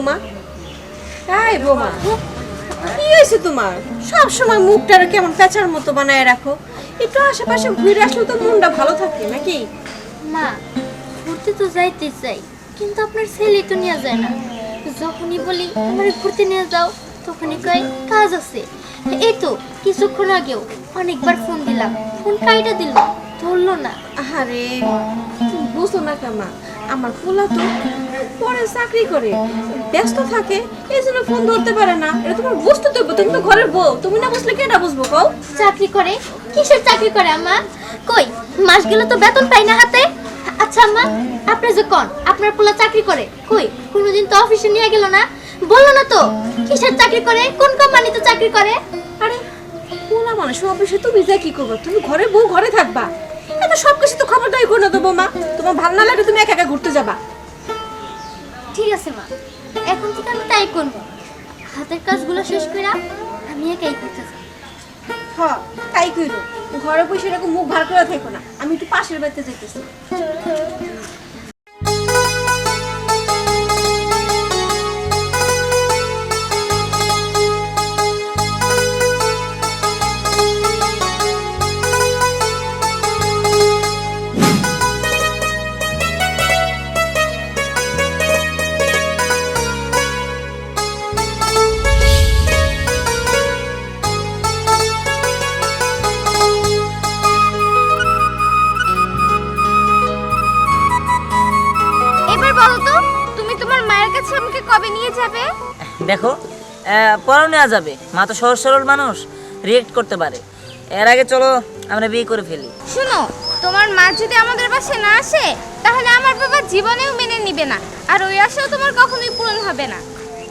বৌমা। এই বৌমা কি হয়েছে তোমার? সব সময় মুখটা কেমন পেঁচার মতো বানায় রাখো। একটু আশেপাশে ঘুরে আসলে তো মনটা ভালো থাকে নাকি? মা ঘুরতে তো যাইতে চাই কিন্তু আপনার ছেলে তো নিয়ে যায় না। যখনই বলি আমার ঘুরতে নিয়ে যাও তখনই কয় কাজ আছে। এই তো কিছুক্ষণ আগেও অনেকবার ফোন দিলাম। ফোন কাইটা দিল ধরলো না। আরে তুমি বুঝো না কেমা আমার পোলা তো পরে চাকরি করে ব্যস্ত থাকে এই জন্য ফোন ধরতে পারে না। এটা তোমার বুঝতে তো তুমি তো ঘরের বউ তুমি না বুঝলে কেটা বুঝব কও চাকরি করে? কিসের চাকরি করে আম্মা? কই মাস গেলে তো বেতন পাই না হাতে? আচ্ছা আম্মা আপনি যে কোন আপনার পোলা চাকরি করে? কই কোনোদিন তো অফিসে নিয়ে গেল না? বলল না তো কিসের চাকরি করে? কোন কোম্পানিতে চাকরি করে? আরে পোলা মানুষ অফিসে তুমি যা কি করবে? তুমি ঘরে বউ ঘরে থাকবা। এত সব কিছু তো খবরদারি করে না দেবো মা তোমার ভালো না লাগে তুমি একা একা ঘুরতে যাবা। ঠিক আছে মা এখন থেকে আমি তাই করব। হাতের কাজগুলো শেষ করে আমি একাই করতে যাই হ তাই কইরো। ঘরে বসে এরকম মুখ ভার করে থাকো না। আমি একটু পাশের বাড়িতে যেতেছি পরেও নেওয়া যাবে। মা তো সহজ সরল মানুষ রিয়েক্ট করতে পারে। এর আগে চলো আমরা বিয়ে করে ফেলি। শুনো তোমার মা যদি আমাদের পাশে না আসে তাহলে আমার বাবা জীবনেও মেনে নিবে না আর ওই আশাও তোমার কখনোই পূরণ হবে না।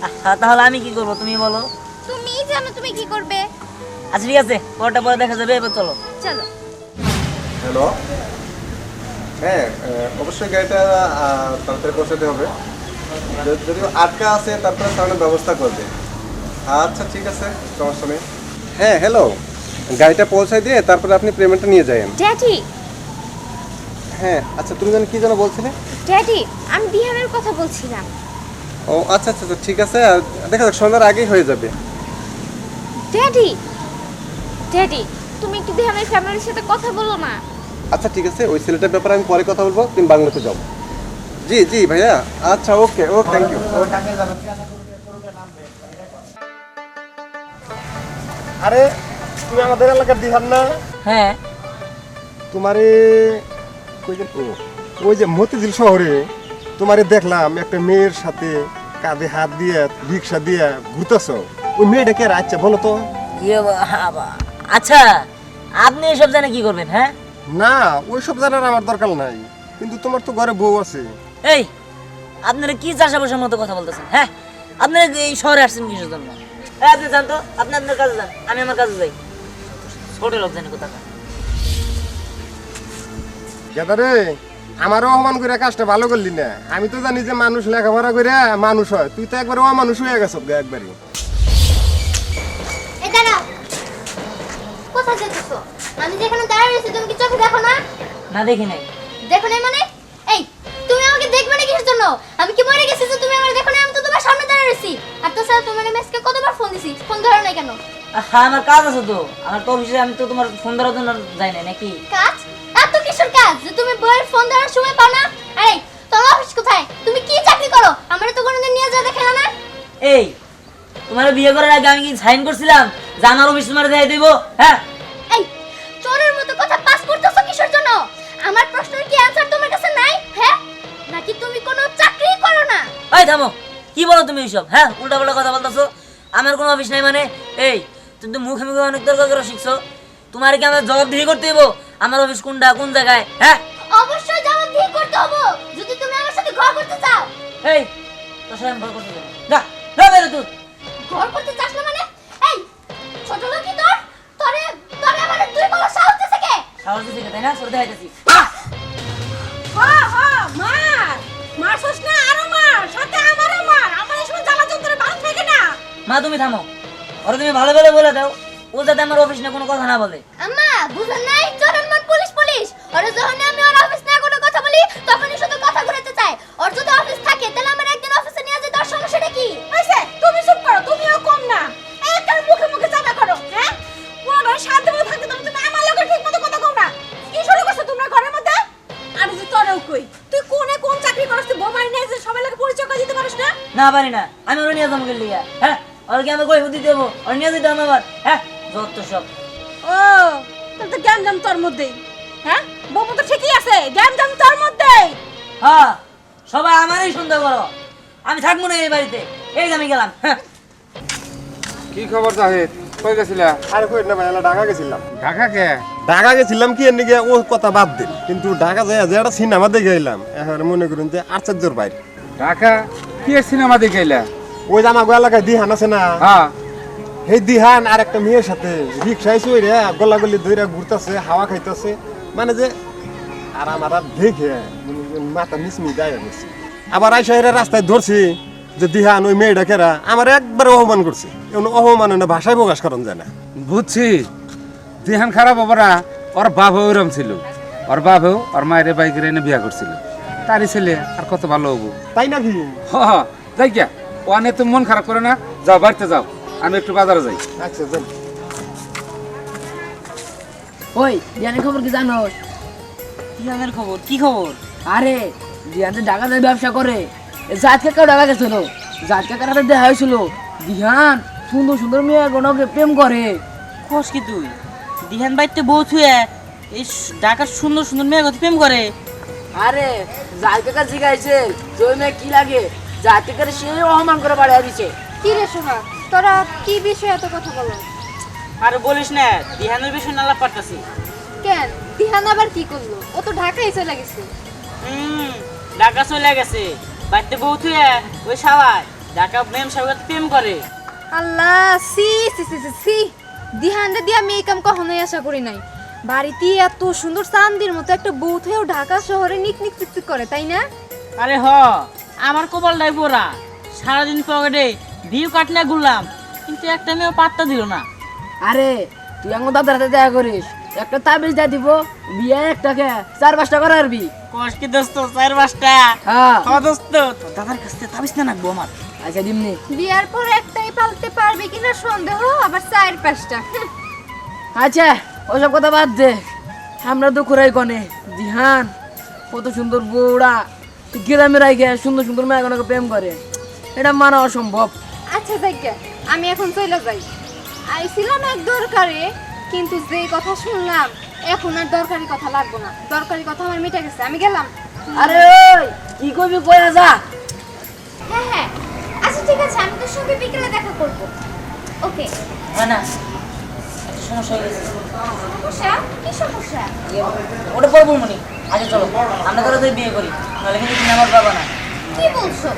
আহা, তাহলে আমি কি করব তুমি বলো? তুমিই জানো তুমি কি করবে। আচ্ছা ঠিক আছে পরটা পরে দেখা যাবে এবার চলো। চলো। হ্যালো। হ্যাঁ আহ, অবশ্যই গাড়িটা আহ, তাড়াতাড়ি পৌঁছাতে হবে। যদি- যদিও আটকা আছে তারপরে চালানোর ব্যবস্থা করবে। আচ্ছা ঠিক আছে সমস্যা নেই। হ্যাঁ হ্যালো গাড়িটা পৌঁছায় দিয়ে তারপরে আপনি পেমেন্টটা নিয়ে যাবেন ড্যাডি হ্যাঁ আচ্ছা তুমি যেন কি যেন বলছিলে? ড্যাডি আমি বিহারের কথা বলছিলাম। ও আচ্ছা আচ্ছা আচ্ছা, ঠিক আছে আর দেখা যাক সন্ধ্যার আগেই হয়ে যাবে। ড্যাডি ড্যাডি তুমি একটু বিহারের ফ্যামিলির সাথে কথা বলো না। আচ্ছা ঠিক আছে ওই ছেলেটার ব্যাপারে আমি পরে কথা বলব তুমি বাংলাতে যাও। জি জি ভাইয়া। আচ্ছা ওকে ও থ্যাংক ইউ আরে তুমি আমাদের এলাকার দিহান না? হ্যাঁ। তোমারে কই যে ও, ওই যে মতিঝিল শহরে তোমারে দেখলাম একটা মেয়ের সাথে কাঁধে হাত দিয়ে রিক্সা দিয়ে ঘুরতেছ। ওই মেয়েটা কে আচ্ছা বলো তো? ইয়ে আচ্ছা আপনি এসব জানে কি করবেন হ্যাঁ? না ওই সব জানার আমার দরকার নাই। কিন্তু তোমার তো ঘরে বউ আছে। এই আপনারা কি চাষাবাসের মতো কথা বলতেছেন হ্যাঁ? আপনারা এই শহরে আসছেন কিসের জন্য? আপনি যান তো আপনি আপনার কাজে যান। আমি আমার কাজে যাই। ছোট লোক জানি কোথা গেদারে আমারও অপমান করে কাজটা ভালো করলি না। আমি তো জানি যে মানুষ লেখাপড়া করে মানুষ হয়। তুই তো একবার অমানুষ হয়ে গেছ একবারই আমি যেখানে দাঁড়িয়ে রয়েছি তুমি কি চোখে দেখো না? না দেখি নাই। দেখো নাই মানে? এই তুমি আমাকে দেখবে না কিসের জন্য? আমি কি মরে গেছি যে তুমি আমার দেখো না আমি সামনে দাঁড়িয়ে রয়েছি আর তো স্যার তোমার মেসকে কতবার ফোন দিছি? ফোন ধরো না কেন? হ্যাঁ আমার কাজ আছে তো। আমার তো অফিসে আমি তো তোমার ফোন ধরার জন্য যাই নাই নাকি? কাজ? এত কিসের কাজ? যে তুমি বইয়ের ফোন ধরার সময় পাও না? আরে তোমার অফিস কোথায়? তুমি কি চাকরি করো? আমার তো কোনোদিন নিয়ে যা দেখে না এই তোমার বিয়ে করার আগে আমি কি সাইন করছিলাম? আমার অফিস তোমার দেয় দেব হ্যাঁ? এই চোরের মতো কথা পাস করতেছো কিসের জন্য? আমার প্রশ্নের কি অ্যানসার তোমার কাছে নাই? হ্যাঁ? নাকি তুমি কোনো চাকরি করো না? ওই থামো। বলো তুমি এইসব হ্যাঁ উল্টা পাল্টা কথা বলতেছো। আমার কোনো অফিস নাই মানে। এই তুমি তো মুখে মুখে অনেক তর্ক করে শিখছো। তোমার কি আমার জবাবদিহি করতে হইব? আমার অফিস কোনটা কোন জায়গায়? হ্যাঁ? অবশ্যই জবাবদিহি করতে হবে যদি তুমি আমার সাথে ঘর করতে চাও। এই তোর সাথে আমি ভয় করতে যা যা বেরো তুই ঘর করতে চাস না মানে? এই ছোট লোক কি তোর? তোরে তোরে আমার দুই বড় সাহস দিছে কে? সাহস দিছে তাই না? হা হা মার। মারছস না। মা তুমি থামো। ওরা তুমি ভালো ভালো বলে দাও ও যাতে আমার অফিস নিয়ে কোনো কথা না বলে। আম্মা বুঝেন নাই? চোরের মন পুলিশ পুলিশ। ওরে যখন আমি ওর অফিস নিয়ে কোনো কথা বলি তখনই শুধু কথা ঘুরাতে চায়। ওর যদি অফিস থাকে তাহলে আমার একদিন অফিসে নিয়ে যেতে ওর সমস্যাটা কি? হইছে তুমি চুপ করো তুমিও কম না। একটার মুখে মুখে চাপা করো হ্যাঁ? পুরো ঘরে শান্তি মতো থাকতে তুমি তুমি আমার লগে ঠিক মতো কথা কও না। কি শুরু করছ তোমরা ঘরের মধ্যে? আর যে তোরও কই তুই কোনে কোন চাকরি করছ তুই বোমাই নিয়ে যে সবাই লাগে পরিচয় করে দিতে পারিস না? না পারি না। আমি ওরা নিয়ে যাব গেলে হ্যাঁ? ওর কি আমি কই হুদি দেবো ওর নিয়ে যেতে হবে আবার? হ্যাঁ যত সব। ও তাহলে তো জ্ঞান জাম তোর মধ্যেই। হ্যাঁ? বউ তো ঠিকই আছে জ্ঞান জাম তোর মধ্যেই। হ্যাঁ সবাই আমারই সুন্দর করো। আমি থাকব না এই বাড়িতে। এই আমি গেলাম হ্যাঁ। কি খবর জাহিদ কই গেছিলা? আরে কই না ভাই ঢাকা গেছিলাম। ঢাকা কে? ঢাকা গেছিলাম কি এর ও কথা বাদ দিন কিন্তু ঢাকা যায় যে একটা সিনেমা দেখে এলাম। এখন মনে করুন যে আশ্চর্যর বাইরে। ঢাকা? কি সিনেমা দেখে এলা? ওই যে আমার এলাকায় দিহান আছে না? হ্যাঁ। সেই দিহান আর একটা মেয়ের সাথে রিক্সায় চড়ে গলা গলি ধরে ঘুরতেছে হাওয়া খাইতেছে। মানে যে আর আমার আর দেখে মাথা মিসমি যায় গেছে। আবার আইসা রাস্তায় ধরছি যে দিহান ওই মেয়েটা কেরা আমার একবারে অপমান করছে। এমন অপমান না ভাষায় প্রকাশ করেন যায় না। বুঝছি। দিহান খারাপ হব না ওর বাপ ওইরম ছিল। ওর বাপেও ওর মায়ের বাইকের এনে বিয়া করছিল। তারই ছেলে আর কত ভালো হব। তাই নাকি? হ হ, যাই গিয়া। ও আনে তো মন খারাপ করে না যাও বাড়িতে যাও আমি একটু বাজারে যাই। আচ্ছা যান ওই দিয়ানের খবর কি জানো? দিহানের খবর? কি খবর? আরে দিয়ান তো ঢাকাতে ব্যবসা করে জাত কাকাও ঢাকা গেছিল। জাত কাকার হাতে দেখা হয়েছিল। দিহান সুন্দর সুন্দর মেয়ে গণকে প্রেম করে। খোঁজ কি তুই? দিহান বাড়িতে বউ থুয়ে এই ঢাকার সুন্দর সুন্দর মেয়ে কথা প্রেম করে। আরে জাত কাকা জিগাইছে যে ওই মেয়ে কি লাগে? জাত কাকার সে অপমান করে বাড়িয়ে দিছে। কি রে সোহা তোরা কি বিষয়ে এত কথা বলো? আর বলিস না দিহানের বিষয় নালা পারতাছি কেন? দিহান আবার কি করল? ও তো ঢাকায় চলে গেছে। হুম ঢাকা চলে গেছে। বাড়িতে বউ থুয়ে ওই সাওয়ায় ঢাকা প্রেম সাথে প্রেম করে। আল্লাহ সি সি সি সি সি। দিহানরে দিয়ে আমি এই কাম কখনোই আশা করি নাই। বাড়িতে এত সুন্দর চান্দির মতো একটা বউথ হয়েও ঢাকা শহরে নিকনিক চিকচিক করে তাই না? আরে হ আমার কপালটাই পোড়া। সারাদিন পকেটে ভিউ কাটনা ঘুরলাম কিন্তু একটা মেয়েও পাত্তা দিল না। আরে তুই আমার দাদার হাতে দেখা করিস। একটা তাবিজ দিয়ে দিব বিয়ে একটাকে চার পাঁচটা করে আরবি। কষ কি দোস্ত চার পাঁচটা? হ্যাঁ। দোস্ত তোর দাদার কাছ থেকে তাবিস না নাকবো আমার। আচ্ছা দিমনি বিয়ার পর একটাই পালতে পারবে কিনা সন্দেহ আবার চার পাঁচটা। আচ্ছা ওসব কথা বাদ দে। আমরা তো কুরাই কনে। দিহান কত সুন্দর বউড়া। গ্রামের আগে সুন্দর সুন্দর মেয়েগুলোকে প্রেম করে। এটা মানা অসম্ভব। আচ্ছা যাইগা আমি এখন চলে যাই। আইছিলাম এক দরকারে কিন্তু যেই কথা শুনলাম এখন আর দরকারি কথা লাগবো না। দরকারি কথা আমার মিটে গেছে আমি গেলাম। আরে ওই কি করবি কইরা যা। হ্যাঁ হ্যাঁ। আচ্ছা ঠিক আছে আমি তোর সঙ্গে বিকেলে দেখা করব। ওকে। না না সমস্যা হয়ে গেছে। সমস্যা? কি সমস্যা? ইয়ে, ওটা বলব নি আচ্ছা চলো আমরা করে তুই বিয়ে করি। নাহলে কিন্তু তুমি আমার বাবা না। কি বলছো?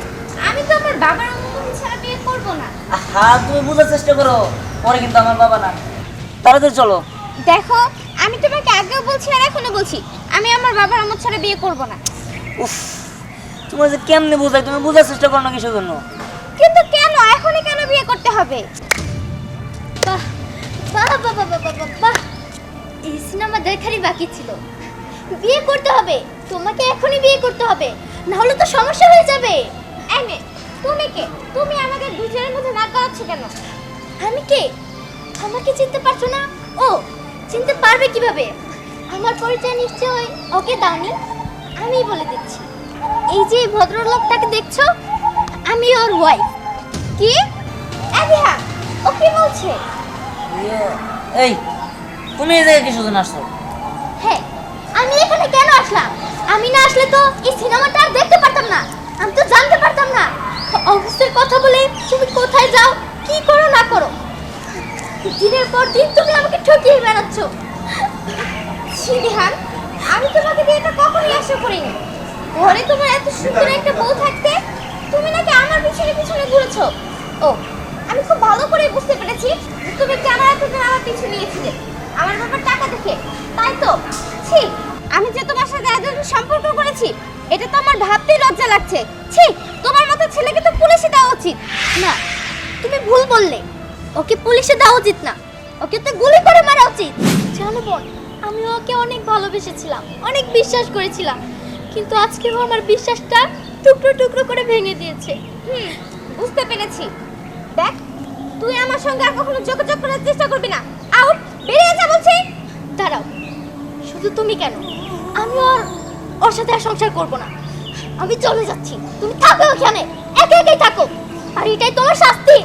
আমি তো আমার বাবার অনুমতি ছাড়া বিয়ে করব না। হ্যাঁ তুমি বোঝার চেষ্টা করো। পরে কিন্তু আমার বাবা না। তাড়াতাড়ি চলো। দেখো আমি তোমাকে আগেও বলছি আর এখনও বলছি আমি আমার বাবার আমত ছাড়া বিয়ে করব না। উফ তোমার যে কেমনে বোঝাই তুমি বোঝার চেষ্টা করো না কিসের জন্য। কিন্তু কেন? এখনই কেন বিয়ে করতে হবে? বাহ বাহ বাহ বাহ বাহ, বাহ। এই সিনেমা দেখারই বাকি ছিল। বিয়ে করতে হবে। তোমাকে এখনই বিয়ে করতে হবে। না হলে তো সমস্যা হয়ে যাবে। মেয়ে, তুমি কে? তুমি আমাকে দুজনের মধ্যে নাক গলাচ্ছ কেন? আমি কে? আমাকে চিনতে পারছ না? ও চিনতে পারবে কীভাবে? আমার পরিচয় নিশ্চয় ওকে দাওনি। আমি বলে দিচ্ছি। এই যে ভদ্রলোকটাকে দেখছ আমি ওর ওয়াইফ কি? এবিহা ও কি বলছে? এই তুমি এই জায়গায় জন্য আসছো হ্যাঁ আমি এখানে কেন আসলাম? আমি না আসলে তো এই সিনেমাটা আর দেখতে পারতাম না। আমি তো জানতে পারতাম না। অফিসের কথা বলে তুমি কোথায় যাও, কি করো, না করো। দিনের পর দিন তুমি আমাকে ঠকিয়ে বেড়াচ্ছ। সিদিহান আমি তোমাকে দিয়ে এটা কখনোই আশা করিনি। ঘরে তোমার এত সুন্দর একটা বউ থাকতে তুমি নাকি আমার পিছনে পিছনে ঘুরেছো। ও, আমি খুব ভালো করে বুঝতে পেরেছি তুমি ক্যামেরা থেকে আমার পিছু নিয়েছিলে। আমার বাবার টাকা দেখে, তাই তো? ছি আমি যে তোমার সাথে এতদিন সম্পর্ক করেছি এটা তো আমার ভাবতেই লজ্জা লাগছে। ছি তোমার মতো ছেলেকে তো পুলিশে দেওয়া উচিত। না তুমি ভুল বললে। ওকে পুলিশে দেওয়া উচিত না। ওকে তো গুলি করে মারা উচিত। জানো বোন আমি ওকে অনেক ভালোবেসেছিলাম অনেক বিশ্বাস করেছিলাম। কিন্তু আজকে ও আমার বিশ্বাসটা টুকরো টুকরো করে ভেঙে দিয়েছে। হুম বুঝতে পেরেছি। দেখ তুই আমার সঙ্গে আর কখনো যোগাযোগ করার চেষ্টা করবি না। আউট বেরিয়ে যা বলছি। দাঁড়াও শুধু তুমি কেন? আমি ওর ওর সাথে আর সংসার করব না। আমি চলে যাচ্ছি। তুমি থাকো ওখানে একা একাই থাকো। আর এটাই তোমার শাস্তি।